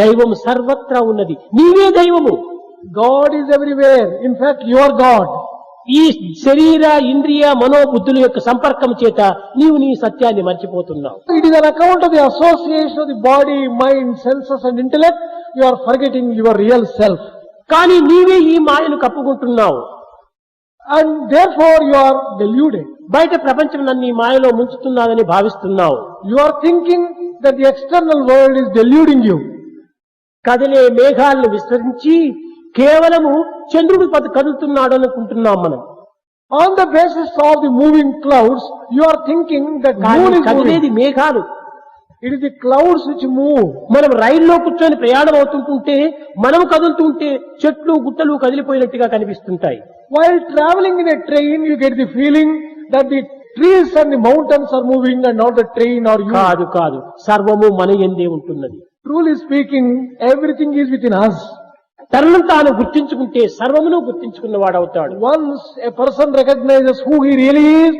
దైవం సర్వత్రా ఉన్నది. నీవే దైవము. God is everywhere in fact your God ఈ శరీర ఇంద్రియ మనోబుద్ధుల యొక్క సంపర్కం చేత నీవు నీ సత్యాన్ని మర్చిపోతున్నావు. It is account of the association the body mind senses and intellect you are forgetting your real self కానీ నీవే ఈ మాయను కప్పుకుంటున్నావు. And therefore you are deluded బయట ప్రపంచం నన్ను ఈ మాయలో ముంచుతున్నాదని భావిస్తున్నావు. You are thinking that the external world is deluding you కదిలే మేఘాలను విస్తరించి కేవలము చంద్రుడు కదులుతున్నాడు అనుకుంటున్నాం మనం. On the basis of the moving clouds you are thinking దూనేది మేఘాలు. It is the clouds which move మనం రైల్లో కూర్చొని ప్రయాణం అవుతుంటే మనం కదులుతుంటే చెట్లు గుట్టలు కదిలిపోయినట్టుగా కనిపిస్తుంటాయి. While travelling in a train you get the feeling that the trees and the mountains are moving and not the train are కాదు కాదు. సర్వము మన ఎందే ఉంటున్నది. Truly speaking everything is within us తనను తాను గుర్తించుకుంటే సర్వమును గుర్తించుకున్న వాడు అవుతాడు once a person recognises who he realises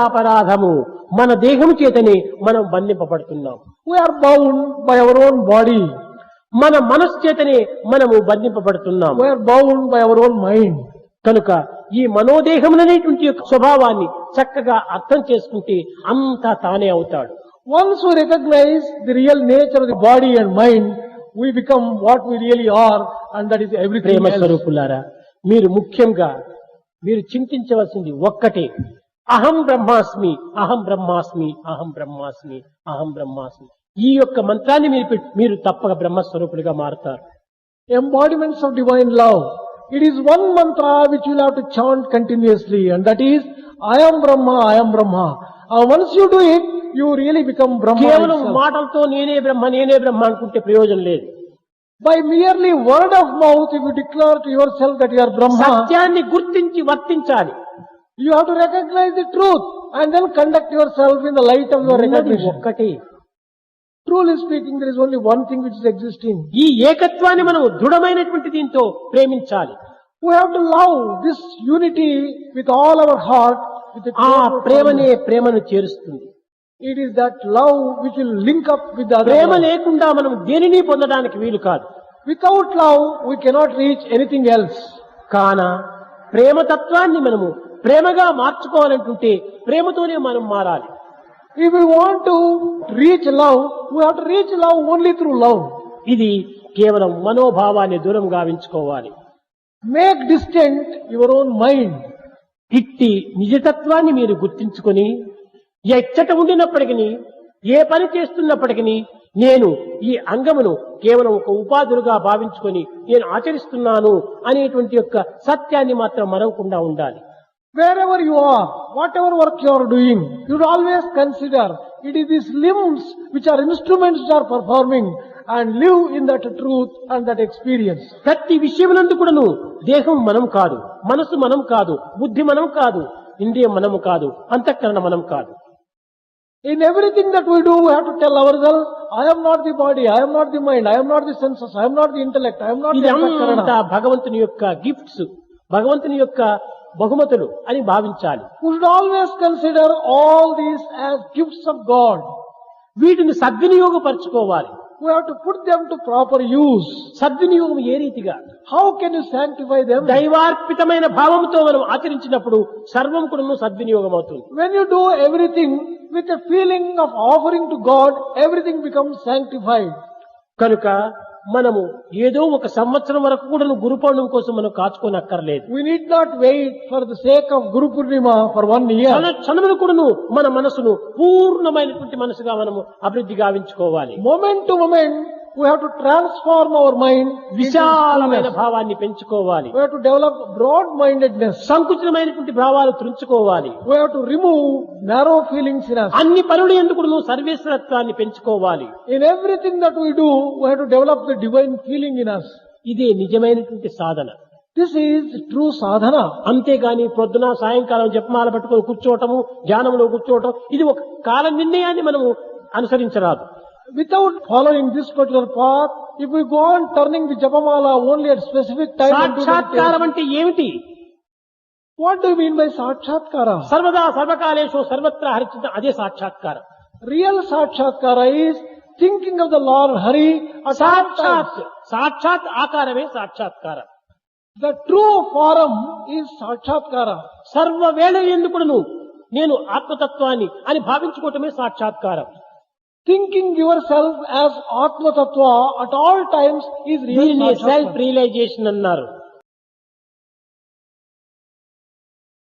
అపరాధము మన దేహము చేతనే మనం బంధింపబడుతున్నాం. We're bound by our own body మన మనస్ చేతనే మనము బంధింపబడుతున్నాం. We're bound by our own mind కనుక ఈ మనోదేహం అనేటువంటి స్వభావాన్ని చక్కగా అర్థం చేసుకుంటే అంతా తానే అవుతాడు. Once we recognize the real nature of the body and mind, we become what we really are, and that is everything Prema else. స్వరూపులారా మీరు ముఖ్యంగా మీరు చింతించవలసింది ఒక్కటే అహం బ్రహ్మాస్మి అహం బ్రహ్మాస్మి అహం బ్రహ్మాస్మి అహం బ్రహ్మాస్మి ఈ యొక్క మంత్రాన్ని మీరు పెట్- మీరు తప్పక బ్రహ్మస్వరూపులుగా మారుతారు embodiments of divine love. It is one mantra which you will have to chant continuously, and that is, I am Brahma, I am Brahma. And once you do it, you really become Brahma కేవలం మాటలతో నేనే బ్రహ్మ నేనే బ్రహ్మ అనుకుంటే ప్రయోజనం లేదు. By merely word of mouth you declare to yourself that your Brahma సత్యాన్ని గుర్తించి వర్తించాలి. You have to recognise the truth and then conduct yourself in the light of your recognition ఒక్కటి. Truly speaking there is only one thing which is existing ఈ ఏకత్వాన్ని మనం దృఢమైనటువంటి దీంతో ప్రేమించాలి. We have to love this unity with all our heart with ఆ ప్రేమనే ప్రేమను చేరుస్తుంది. It is that love which link up with ప్రేమ లేకుండా మనం దేనిని పొందడానికి వీలు కాదు. Without love we cannot reach anything else కాన ప్రేమ తత్వాన్ని మనము ప్రేమగా మార్చుకోవాలనుకుంటే ప్రేమతోనే మనం మారాలి. If you want to reach love we have to reach love only through love ఇది కేవలం మనోభావాన్ని దూరం గావించుకోవాలి. Make distant your own mind ఇట్టి నిజతత్వాన్ని మీరు గుర్తించుకుని ఎచ్చట ఉండినప్పటికీ ఏ పని చేస్తున్నప్పటికీ నేను ఈ అంగమును కేవలం ఒక ఉపాధులుగా భావించుకొని నేను ఆచరిస్తున్నాను అనేటువంటి యొక్క సత్యాన్ని మాత్రం మరవకుండా ఉండాలి. Wherever you are whatever work you doing you'd always consider it is limbs which are instruments are performing and live in that truth and that experience ప్రతి విషయం కూడాను దేహం మనం కాదు మనసు మనం కాదు బుద్ధి మనం కాదు ఇంద్రియం మనం కాదు అంతఃకరణ మనం కాదు. In everything that we do, we have to tell ourselves, I am not the body, I am not the mind, I am not the senses, I am not the intellect, I am not the antakarana. భగవంతుని యొక్క gifts భగవంతుని యొక్క బహుమతులు అని భావించాలి We should always consider all these as gifts of God. వీటిని సద్వినియోగపరచుకోవాలి We have to put them to proper use. సద్వినియోగం ఏ రీతిగా How can you sanctify them? దైవార్పితమైన భావంతో మనం ఆచరించినప్పుడు సర్వం కూడా సద్వినియోగం అవుతుంది When you do everything with a feeling of offering to God, everything becomes sanctified. కనుక మనము ఏదో ఒక సంవత్సరం వరకు కూడా గురు పౌర్ణమి కోసం మనం కాచుకోనక్కర్లేదు need not wait for the sake of Guru Purnima for one year. క్షణ క్షణములు కూడాను మన మనసును పూర్ణమైనటువంటి మనసుగా మనము అభివృద్ధి గావించుకోవాలి Moment to moment, we have to transform our mind. విశాలమైన. భావాన్ని పెంచుకోవాలి We have to develop broad-mindedness. సంకుచితమైనటువంటి భావాలు త్రుంచుకోవాలి We have to remove narrow feelings in us. అన్ని పనులు ఎందుకు సర్వేశ్వరత్వాన్ని పెంచుకోవాలి In everything that we do, we have to develop the divine feeling in us. ఇదే నిజమైనటువంటి సాధన This is true sadhana. అంతేగాని పొద్దున సాయంకాలం జపమాల పట్టుకొని కూర్చోవటము ధ్యానంలో కూర్చోవటం ఇది ఒక కాల నిర్ణయాన్ని మనము అనుసరించరాదు Without following this particular path, if we go on turning the japamala only at specific time, సాక్షాత్కారం అంటే ఏమిటి what do you mean by sakshatkara? సర్వదా సర్వకాలేషు సర్వత్రా హరిచిత అదే సాక్షాత్కారం Real sakshatkara is thinking of the Lord Hari at all సాక్షాత్ times. సాక్షాత్ ఆకారమే సాక్షాత్కారం The true form is Sakshatkara. సర్వవేళ ఎందుకును నేను ఆత్మతత్వాన్ని అని భావించుకోవటమే సాక్షాత్కారం Thinking yourself as Atma Tattva at all times is real దీనిని సెల్ఫ్ Sakshatkara. రియలైజేషన్ అన్నారు